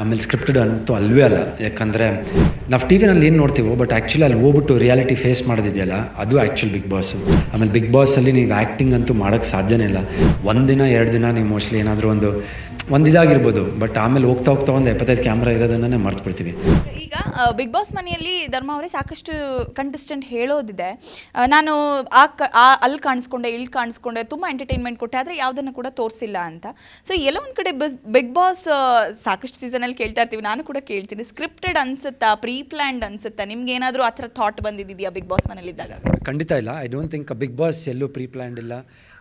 ಆಮೇಲೆ ಸ್ಕ್ರಿಪ್ಟೆಡ್ ಅಂತೂ ಅಲ್ವೇ ಅಲ್ಲ. ಯಾಕಂದರೆ ನಾವು ಟಿ ವಿನಲ್ಲಿ ಏನು ನೋಡ್ತೀವೋ ಬಟ್ ಆ್ಯಕ್ಚುಲಿ ಅಲ್ಲಿ ಹೋಗ್ಬಿಟ್ಟು ರಿಯಾಲಿಟಿ ಫೇಸ್ ಮಾಡೋದಿದೆಯಲ್ಲ, ಅದು ಆ್ಯಕ್ಚುಲ್ ಬಿಗ್ ಬಾಸು ಆಮೇಲೆ ಬಿಗ್ ಬಾಸಲ್ಲಿ ನೀವು ಆ್ಯಕ್ಟಿಂಗ್ ಅಂತೂ ಮಾಡೋಕ್ಕೆ ಸಾಧ್ಯನೇ ಇಲ್ಲ. ಒಂದಿನ ಎರಡು ದಿನ ನೀವು ಮೋಸ್ಟ್ಲಿ ಏನಾದರೂ ಒಂದು ಒಂದು ಇದಾಗಿರ್ಬೋದು ಬಟ್ ಆಮೇಲೆ ಹೋಗ್ತಾ ಹೋಗ್ತಾ ಒಂದು ಎಪ್ಪತ್ತೈದು ಕ್ಯಾಮ್ರಾ ಇರೋದನ್ನೇ ಮರ್ತು ಬಿಡ್ತೀವಿ ಈಗ ಬಿಗ್ ಬಾಸ್ ಮನೆಯಲ್ಲಿ ಧರ್ಮ ಅವರೇ ಸಾಕಷ್ಟು ಕಂಟೆಸ್ಟೆಂಟ್ ಹೇಳೋದಿದೆ. ಆ, ನಾನು ಆ ಕ ಆ- ಅಲ್ಲಿ ಕಾಣಿಸ್ಕೊಂಡೆ ಇಲ್ಲಿ ಕಾಣಿಸ್ಕೊಂಡೆ ತುಂಬ ಎಂಟರ್ಟೈನ್ಮೆಂಟ್ ಕೊಟ್ಟೆ ಆದರೆ ಯಾವುದನ್ನು ಕೂಡ ತೋರಿಸಿಲ್ಲ ಅಂತ. ಸೊ ಎಲ್ಲ ಒಂದು ಕಡೆ ಬಸ್ ಬಿಗ್ ಬಾಸ್ ಸಾಕಷ್ಟು ಸೀಸನಲ್ಲಿ ಕೇಳ್ತಾ ಇರ್ತೀವಿ ನಾನು ಕೂಡ ಕೇಳ್ತೀನಿ. ಸ್ಕ್ರಿಪ್ಟೆಡ್ ಅನ್ಸುತ್ತಾ ಪ್ರೀ ಪ್ಲ್ಯಾಂಡ್ ಅನ್ಸುತ್ತಾ ನಿಮ್ಗೆ ಏನಾದರೂ ಆ ಥರ ಥಾಟ್ ಬಂದಿದೆಯಾ ಬಿಗ್ ಬಾಸ್ ಮನೇಲಿದ್ದಾಗ ಖಂಡಿತ ಇಲ್ಲ. I don't think Bigg Boss ಎಲ್ಲೂ ಪ್ರೀ ಪ್ಲ್ಯಾಂಡ್ ಇಲ್ಲ.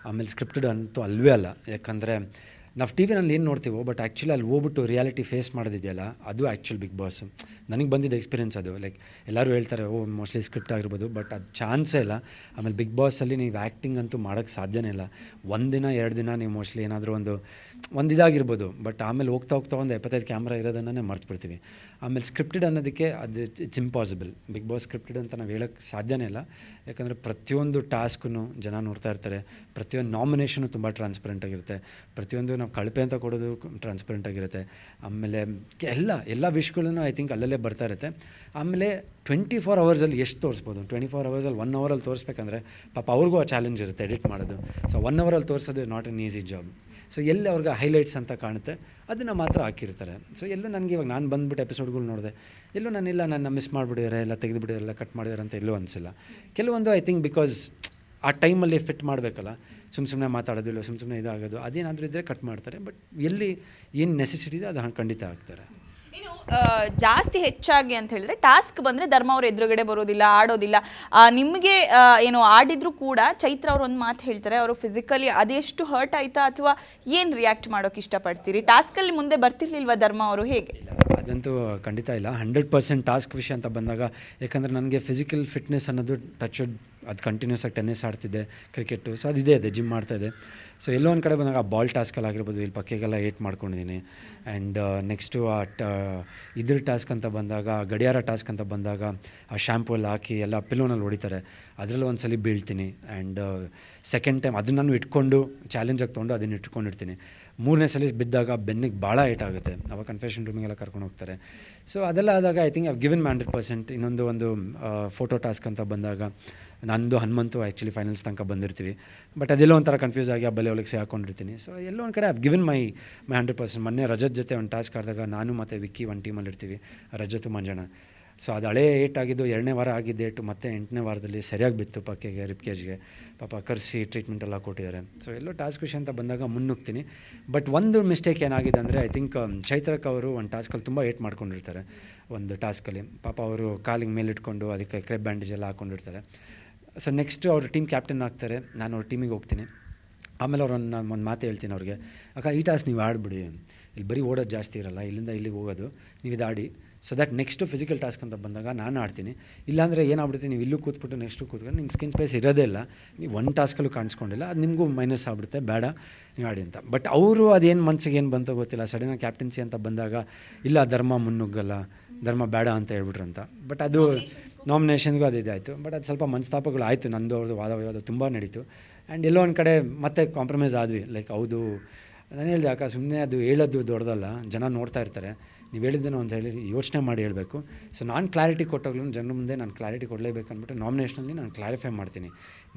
ಆಮೇಲೆ ಸ್ಕ್ರಿಪ್ಟೆಡ್ ಅಂತೂ ಅಲ್ವೇ ಅಲ್ಲ. ಯಾಕಂದರೆ ನಾವು ಟಿ ವಿನಲ್ಲಿ ಏನು ನೋಡ್ತೀವೋ ಬಟ್ ಆ್ಯಕ್ಚುಲಿ ಅಲ್ಲಿ ಹೋಗ್ಬಿಟ್ಟು ರಿಯಾಲಿಟಿ ಫೇಸ್ ಮಾಡೋದಿದೆಯಲ್ಲ, ಅದು ಆ್ಯಕ್ಚುಲ್ ಬಿಗ್ ಬಾಸ್ ನನಗೆ ಬಂದಿದ್ದ ಎಕ್ಸ್ಪೀರಿಯನ್ಸ್ ಅದು. ಲೈಕ್ ಎಲ್ಲರೂ ಹೇಳ್ತಾರೆ, ಓ ಮೋಸ್ಟ್ಲಿ ಸ್ಕ್ರಿಪ್ಟ್ ಆಗಿರ್ಬೋದು. ಬಟ್ ಅದು ಚಾನ್ಸೇ ಇಲ್ಲ. ಆಮೇಲೆ ಬಿಗ್ ಬಾಸಲ್ಲಿ ನೀವು ಆ್ಯಕ್ಟಿಂಗ್ ಅಂತೂ ಮಾಡೋಕ್ಕೆ ಸಾಧ್ಯನೇ ಇಲ್ಲ. ಒಂದಿನ ಎರಡು ದಿನ ನೀವು ಮೋಸ್ಟ್ಲಿ ಏನಾದರೂ ಒಂದು ಒಂದು ಇದಾಗಿರ್ಬೋದು. ಬಟ್ ಆಮೇಲೆ ಹೋಗ್ತಾ ಹೋಗ್ತಾ ಒಂದು ಎಪ್ಪತ್ತೈದು ಕ್ಯಾಮ್ರಾ ಇರೋದನ್ನೇ ಮರ್ತುಬಿಡ್ತೀವಿ. ಆಮೇಲೆ ಸ್ಕ್ರಿಪ್ಟೆಡ್ ಅನ್ನೋದಕ್ಕೆ ಅದು it's impossible Bigg Boss scripted ಅಂತ ನಾವು ಹೇಳೋಕ್ಕೆ ಸಾಧ್ಯನೇ ಇಲ್ಲ. ಯಾಕಂದರೆ ಪ್ರತಿಯೊಂದು ಟಾಸ್ಕೂ ಜನ ನೋಡ್ತಾ ಇರ್ತಾರೆ. ಪ್ರತಿಯೊಂದು ನಾಮಿನೇಷನು ತುಂಬ ಟ್ರಾನ್ಸ್ಪರೆಂಟ್ ಆಗಿರುತ್ತೆ. ಪ್ರತಿಯೊಂದು ನಾವು ಕಳಪೆ ಅಂತ ಕೊಡೋದು ಟ್ರಾನ್ಸ್ಪರೆಂಟ್ ಆಗಿರುತ್ತೆ. ಆಮೇಲೆ ಎಲ್ಲ ಎಲ್ಲ ವಿಷ್ಗಳನ್ನು ಐ ಥಿಂಕ್ ಅಲ್ಲಲ್ಲೇ ಬರ್ತಾ ಇರುತ್ತೆ. ಆಮೇಲೆ ಟ್ವೆಂಟಿ ಫೋರ್ ಅವರ್ಸಲ್ಲಿ ಎಷ್ಟು ತೋರಿಸ್ಬೋದು? ಟ್ವೆಂಟಿ ಫೋರ್ ಅವರ್ಸಲ್ಲಿ ಒನ್ ಅವರಲ್ಲಿ ತೋರಿಸ್ಬೇಕಂದ್ರೆ ಪಾಪ ಅವ್ರಿಗೂ ಆ ಚಾಲೆಂಜ್ ಇರುತ್ತೆ ಎಡಿಟ್ ಮಾಡೋದು. ಸೊ ಒನ್ ಅವರಲ್ಲಿ ತೋರಿಸೋದು not an easy job so ಎಲ್ಲಿ ಅವ್ರಿಗೆ ಹೈಲೈಟ್ಸ್ ಅಂತ ಕಾಣುತ್ತೆ, ಅದನ್ನು ಮಾತ್ರ ಹಾಕಿರ್ತಾರೆ. ಸೊ ಎಲ್ಲೂ ನನಗೆ ಇವಾಗ ನಾನು ಬಂದ್ಬಿಟ್ಟು ಎಪಿಸೋಡ್ಗಳು ನೋಡಿದೆ, ಎಲ್ಲೂ ನಾನಿಲ್ಲ ನನ್ನ ಮಿಸ್ ಮಾಡಿಬಿಡಿದಾರೆ ಎಲ್ಲ ತೆಗೆದುಬಿಟ್ಟಿದ್ದಾರೆ ಕಟ್ ಮಾಡಿದಾರೆ ಅಂತ ಎಲ್ಲೂ ಅನಿಸಿಲ್ಲ. ಕೆಲವೊಂದು ಐ ಥಿಂಕ್ ಬಿಕಾಸ್ ಆ ಟೈಮಲ್ಲಿ ಫಿಟ್ ಮಾಡಬೇಕಲ್ಲ. ಸುಮ್ಮ ಸುಮ್ಮನೆ ಮಾತಾಡೋದಿಲ್ಲ ಸುಮ್ಮ ಸುಮ್ಮನೆ ಇದಾಗೋದು ಅದೇನಾದರೂ ಇದ್ದರೆ ಕಟ್ ಮಾಡ್ತಾರೆ. ಬಟ್ ಎಲ್ಲಿ ಏನು ನೆಸೆಸಿಟಿ ಇದೆ ಅದು ಖಂಡಿತ ಆಗ್ತಾರೆ. ಇನ್ನು ಜಾಸ್ತಿ ಹೆಚ್ಚಾಗಿ ಅಂತ ಹೇಳಿದ್ರೆ ಟಾಸ್ಕ್ ಬಂದ್ರೆ ಧರ್ಮ ಅವ್ರ ಎದುರುಗಡೆ ಬರೋದಿಲ್ಲ ಆಡೋದಿಲ್ಲ. ನಿಮಗೆ ಏನು ಆಡಿದ್ರು ಕೂಡ ಚೈತ್ರ ಅವ್ರು ಒಂದು ಮಾತು ಹೇಳ್ತಾರೆ ಅವರು ಫಿಸಿಕಲಿ ಅದೆಷ್ಟು ಹರ್ಟ್ ಆಯ್ತಾ ಅಥವಾ ಏನು ರಿಯಾಕ್ಟ್ ಮಾಡೋಕೆ ಇಷ್ಟಪಡ್ತೀರಿ? ಟಾಸ್ಕಲ್ಲಿ ಮುಂದೆ ಬರ್ತಿರ್ಲಿಲ್ವಾ ಧರ್ಮ ಅವರು ಹೇಗೆ? ಅದಂತೂ ಖಂಡಿತ ಇಲ್ಲ. ಹಂಡ್ರೆಡ್ ಪರ್ಸೆಂಟ್ ಟಾಸ್ಕ್ ವಿಷಯ ಅಂತ ಬಂದಾಗ ಯಾಕಂದರೆ ನನಗೆ ಫಿಸಿಕಲ್ ಫಿಟ್ನೆಸ್ ಅನ್ನೋದು ಟಚ್ ಅದು ಕಂಟಿನ್ಯೂಸ್ ಆಗಿ ಟೆನ್ನಿಸ್ ಆಡ್ತಿದ್ದೆ ಕ್ರಿಕೆಟು ಸೊ ಅದು ಇದೆ ಇದೆ ಜಿಮ್ ಇದೆ ಸೊ ಎಲ್ಲೋ ಒಂದು ಕಡೆ ಬಂದಾಗ ಆ ಬಾಲ್ ಟಾಸ್ಕಲ್ಲಿ ಆಗಿರ್ಬೋದು, ಇಲ್ಲಿ ಪಕ್ಕೆಗೆಲ್ಲ ಏಟ್ ಮಾಡ್ಕೊಂಡಿದ್ದೀನಿ. ಆ್ಯಂಡ್ ನೆಕ್ಸ್ಟು ಆ, ಟ, ಇದ್ರ ಟಾಸ್ಕ್ ಅಂತ ಬಂದಾಗ, ಗಡಿಯಾರ ಟಾಸ್ಕ್ ಅಂತ ಬಂದಾಗ, ಆ ಶ್ಯಾಂಪು ಎಲ್ಲ ಹಾಕಿ ಎಲ್ಲ ಪಿಲ್ಲೋನಲ್ಲಿ ಹೊಡಿತಾರೆ. ಅದರಲ್ಲೂ ಒಂದು ಸಲ ಬೀಳ್ತೀನಿ. ಆ್ಯಂಡ್ ಸೆಕೆಂಡ್ ಟೈಮ್ ಅದನ್ನು ನಾನು ಇಟ್ಕೊಂಡು ಚಾಲೆಂಜಾಗಿ ತೊಗೊಂಡು ಅದನ್ನು ಇಟ್ಕೊಂಡಿರ್ತೀನಿ. ಮೂರನೇ ಸಲ ಬಿದ್ದಾಗ ಬೆನ್ನಿಗೆ ಭಾಳ ಏಟ್ ಆಗುತ್ತೆ. ಅವಾಗ ಕನ್ಫೆಷನ್ ರೂಮಿಗೆಲ್ಲ ಕರ್ಕೊಂಡು ಹೋಗ್ತಾರೆ. ಸೊ ಅದೆಲ್ಲ ಆದಾಗ I think I've given hundred percent ಇನ್ನೊಂದು ಒಂದು ಫೋಟೋ ಟಾಸ್ಕ್ ಅಂತ ಬಂದಾಗ, ನಂದು ಹನುಮಂತು ಆ್ಯಕ್ಚುಲಿ ಫೈನಲ್ಸ್ ತನಕ ಬಂದಿರ್ತೀವಿ. ಬಟ್ ಅದೆಲ್ಲೋ ಒಂಥರ ಕನ್ಫ್ಯೂಸ್ ಆಗಿ ಆ ಬಲೆ ಒಳಗೆ ಸಿಗಾಕೊಂಡಿರ್ತೀನಿ ಸೊ ಎಲ್ಲೋ ಒಂದು ಕಡೆ I've given my my hundred percent ಮೊನ್ನೆ ರಜತ್ ಜೊತೆ ಒಂದು ಟಾಸ್ಕ್ ಆದಾಗ ನಾನು ಮತ್ತು ವಿಕ್ಕಿ ಒಂದು ಟೀಮಲ್ಲಿ ಇರ್ತೀವಿ ರಜತು, ಮಂಜಣ್ಣ. ಸೊ ಅದು ಹಳೇ ಏಟ್ ಆಗಿದ್ದು ಎರಡನೇ ವಾರ ಆಗಿದ್ದ ಏಟು ಮತ್ತೆ ಎಂಟನೇ ವಾರದಲ್ಲಿ ಸರಿಯಾಗಿ ಬಿತ್ತು ಪಕ್ಕೆಗೆ ರಿಪ್ಕೇಜ್ಗೆ ಪಾಪ ಕರೆಸಿ ಟ್ರೀಟ್ಮೆಂಟ್ ಎಲ್ಲ ಕೊಟ್ಟಿದ್ದಾರೆ. ಸೊ ಎಲ್ಲೋ ಟಾಸ್ಕ್ ವಿಷಯ ಅಂತ ಬಂದಾಗ ಮುನ್ನುಗ್ತೀನಿ. ಬಟ್ ಒಂದು ಮಿಸ್ಟೇಕ್ ಏನಾಗಿದೆ ಅಂದರೆ ಐ ಥಿಂಕ್ ಚೈತ್ರಕ್ ಅವರು ಒಂದು ಟಾಸ್ಕಲ್ಲಿ ತುಂಬ ಏಟ್ ಮಾಡ್ಕೊಂಡಿರ್ತಾರೆ. ಒಂದು ಟಾಸ್ಕಲ್ಲಿ ಪಾಪ ಅವರು ಕಾಲಿಗೆ ಮೇಲಿಟ್ಕೊಂಡು ಅದಕ್ಕೆ ಕ್ರೆಬ್ ಬ್ಯಾಂಡೇಜ್ ಎಲ್ಲ ಹಾಕ್ಕೊಂಡಿರ್ತಾರೆ ಸೊ ನೆಕ್ಸ್ಟ್ ಅವರು ಟೀಮ್ ಕ್ಯಾಪ್ಟನ್ ಆಗ್ತಾರೆ. ನಾನು ಅವ್ರ ಟೀಮಿಗೆ ಹೋಗ್ತೀನಿ. ಆಮೇಲೆ ಅವ್ರನ್ನ ನಾನು ಒಂದು ಮಾತು ಹೇಳ್ತೀನಿ ಅವ್ರಿಗೆ. ಅಕ್ಕ, ಈ ಟಾಸ್ ನೀವು ಆಡ್ಬಿಡಿ. ಇಲ್ಲಿ ಬರೀ ಓಡೋದು ಜಾಸ್ತಿ ಇರಲ್ಲ. ಇಲ್ಲಿಂದ ಇಲ್ಲಿಗೆ ಹೋಗೋದು. ನೀವು ಇದು ಆಡಿ so that next physical task ಅಂತ ಬಂದಾಗ ನಾನು ಆಡ್ತೀನಿ. ಇಲ್ಲಾಂದರೆ ಏನಾಗ್ಬಿಡುತ್ತೆ, ನೀವು ಇಲ್ಲೂ ಕೂತ್ಬಿಟ್ಟು ನೆಕ್ಸ್ಟು ಕೂತ್ಕೊಂಡು ನಿಮ್ಮ ಸ್ಕಿನ್ ಸ್ಪೇಸ್ ಇರೋದೇ ಇಲ್ಲ. ನೀವು ಒನ್ ಟಾಸ್ಕಲ್ಲೂ ಕಾಣಿಸ್ಕೊಂಡಿಲ್ಲ. ಅದು ನಿಮಗೂ ಮೈನಸ್ ಆಗ್ಬಿಡುತ್ತೆ. ಬೇಡ, ನೀವು ಆಡಿ ಅಂತ. ಬಟ್ ಅವರು ಅದೇನು ಮನಸ್ಸಿಗೆ ಏನು ಬಂತೋ ಗೊತ್ತಿಲ್ಲ. ಸಡನ್ನಾಗಿ ಕ್ಯಾಪ್ಟನ್ಸಿ ಅಂತ ಬಂದಾಗ, ಇಲ್ಲ, ಧರ್ಮ ಮುನ್ನುಗ್ಗಲ್ಲ, ಧರ್ಮ ಬೇಡ ಅಂತ ಹೇಳ್ಬಿಟ್ರು ಅಂತ. ಬಟ್ ಅದು ನಾಮಿನೇಷನ್ಗೂ ಅದು ಇದಾಯಿತು. ಬಟ್ ಅದು ಸ್ವಲ್ಪ ಮನಸ್ತಾಪಗಳು ಆಯಿತು ನಂದು ಅವ್ರದ್ದು ವಾದ ವಿವಾದ ತುಂಬ ನಡೀತು. ಆ್ಯಂಡ್ ಎಲ್ಲೋ ಒಂದು ಕಡೆ ಮತ್ತೆ ಕಾಂಪ್ರಮೈಸ್ ಆದ್ವಿ. ಲೈಕ್ ಹೌದು ನಾನು ಹೇಳಿದೆ ಅಕ್ಕ ಸುಮ್ಮನೆ ಅದು ಹೇಳೋದು ದೊಡ್ಡದಲ್ಲ ಜನ ನೋಡ್ತಾ ಇರ್ತಾರೆ. ನೀವು ಹೇಳಿದ್ದೇನೋ ಅಂತ ಹೇಳಿ ಯೋಚನೆ ಮಾಡಿ ಹೇಳಬೇಕು. ಸೊ ನಾನು ಕ್ಲಾರಿಟಿ ಕೊಟ್ಟಾಗ್ಲೂ ಜನರ ಮುಂದೆ ನಾನು ಕ್ಲಾರಿಟಿ ಕೊಡಲೇಬೇಕು ಅಂದ್ಬಿಟ್ಟು ನಾಮಿನೇಷನಲ್ಲಿ ನಾನು ಕ್ಲಾರಿಫೈ ಮಾಡ್ತೀನಿ.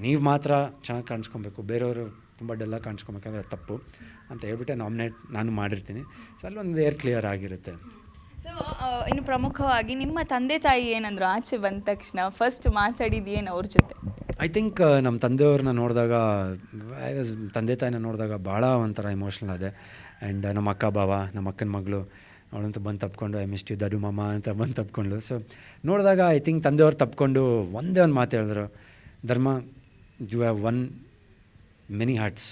ನೀವು ಮಾತ್ರ ಚೆನ್ನಾಗಿ ಕಾಣಿಸ್ಕೊಬೇಕು. ಬೇರೆಯವರು ತುಂಬ ಡಲ್ಲಾಗಿ ಕಾಣಿಸ್ಕೊಬೇಕಂದ್ರೆ ತಪ್ಪು ಅಂತ ಹೇಳ್ಬಿಟ್ಟೆ ನಾಮಿನೇಟ್ ನಾನು ಮಾಡಿರ್ತೀನಿ. ಸೊ ಅಲ್ಲಿ ಒಂದು ಏರ್ ಕ್ಲಿಯರ್ ಆಗಿರುತ್ತೆ. ಸೊ ಇನ್ನು ಪ್ರಮುಖವಾಗಿ ನಿಮ್ಮ ತಂದೆ ತಾಯಿ ಏನಂದ್ರು ಆಚೆ ಬಂದ ತಕ್ಷಣ ಫಸ್ಟ್ ಮಾತಾಡಿದ್ದು ಅವ್ರ ಜೊತೆ? ಐ ಥಿಂಕ್ ನಮ್ಮ ತಂದೆಯವ್ರನ್ನ ನೋಡಿದಾಗ I ವಾಸ್ ತಂದೆ ತಾಯಿನ ನೋಡಿದಾಗ ಭಾಳ ಒಂಥರ ಎಮೋಷ್ನಲ್ ಅದೇ ಆ್ಯಂಡ್ ನಮ್ಮ ಅಕ್ಕ ಬಾವ, ನಮ್ಮ ಅಕ್ಕನ ಮಗಳು, ಅವಳಂತೂ ಬಂದು ತಪ್ಕೊಂಡು ಐ ಮಿಸ್ಟ್ ಯು ದಡು ಮಾಮ, ಅಂತ ಬಂದು ತಪ್ಕೊಂಡು ಸೊ ನೋಡಿದಾಗ ಐ ಥಿಂಕ್ ತಂದೆಯವ್ರು ತಪ್ಕೊಂಡು ಒಂದೇ ಒಂದು ಮಾತು ಹೇಳಿದ್ರು. Dharma you have won many hearts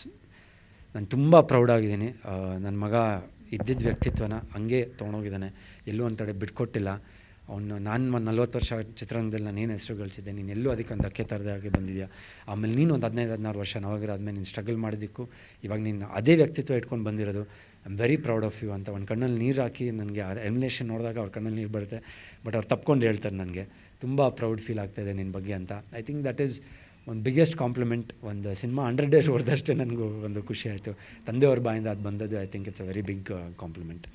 ನಾನು ತುಂಬ ಪ್ರೌಡಾಗಿದ್ದೀನಿ ನನ್ನ ಮಗ ಇದ್ದಿದ್ದ ವ್ಯಕ್ತಿತ್ವನ ಹಂಗೆ ತೊಗೊಂಡೋಗಿದ್ದಾನೆ. ಎಲ್ಲೂ ಒಂದು ತಡೆ ಬಿಟ್ಕೊಟ್ಟಿಲ್ಲ. ಅವನು, ನಾನು ನಲ್ವತ್ತು ವರ್ಷ ಚಿತ್ರರಂಗದಲ್ಲಿ ನಾನು ಏನು ಹೆಸರು ಗಳಿಸಿದ್ದೆ, ನೀನು ಎಲ್ಲೂ ಅದಕ್ಕೆ ಒಂದು ಧಕ್ಕೆ ಆಗಿ ಬಂದಿದ್ಯಾ? ಆಮೇಲೆ ನೀನು ಒಂದು ಹದಿನೈದು, ಹದಿನಾರು ವರ್ಷ ನವಾಗರ ಆದಮೇಲೆ ನೀನು ಸ್ಟ್ರಗಲ್ ಮಾಡಿದ್ದಕ್ಕು, ಇವಾಗ ನೀನು ಅದೇ ವ್ಯಕ್ತಿತ್ವ ಇಟ್ಕೊಂಡು ಬಂದಿರೋದು I am very proud of you ಅಂತ. ಒಂದು ಕಣ್ಣಲ್ಲಿ ನೀರು ಹಾಕಿ ನನಗೆ ಎಮ್ಯುಲೇಷನ್ ನೋಡಿದಾಗ ಅವ್ರ ಕಣ್ಣಲ್ಲಿ ನೀರು ಬರುತ್ತೆ ಬಟ್ ಅವ್ರು ತಪ್ಕೊಂಡು ಹೇಳ್ತಾರೆ ನನಗೆ, ತುಂಬ ಪ್ರೌಡ್ ಫೀಲ್ ಆಗ್ತಾಯಿದೆ ನಿನ್ನ ಬಗ್ಗೆ ಅಂತ. ಐ ಥಿಂಕ್ ದಟ್ ಈಸ್ ಒಂದು ಬಿಗ್ಗೆಸ್ಟ್ ಕಾಂಪ್ಲಿಮೆಂಟ್ ಒಂದು ಸಿನಿಮಾ ಹಂಡ್ರೆಡ್ ಡೇಸ್ ಹೊಡೆದಷ್ಟೇ ನನಗೂ ಒಂದು ಖುಷಿ ಆಯಿತು. ತಂದೆಯವ್ರ ಬಾಯಿಂದ ಅದು ಬಂದದ್ದು I think it's a very big compliment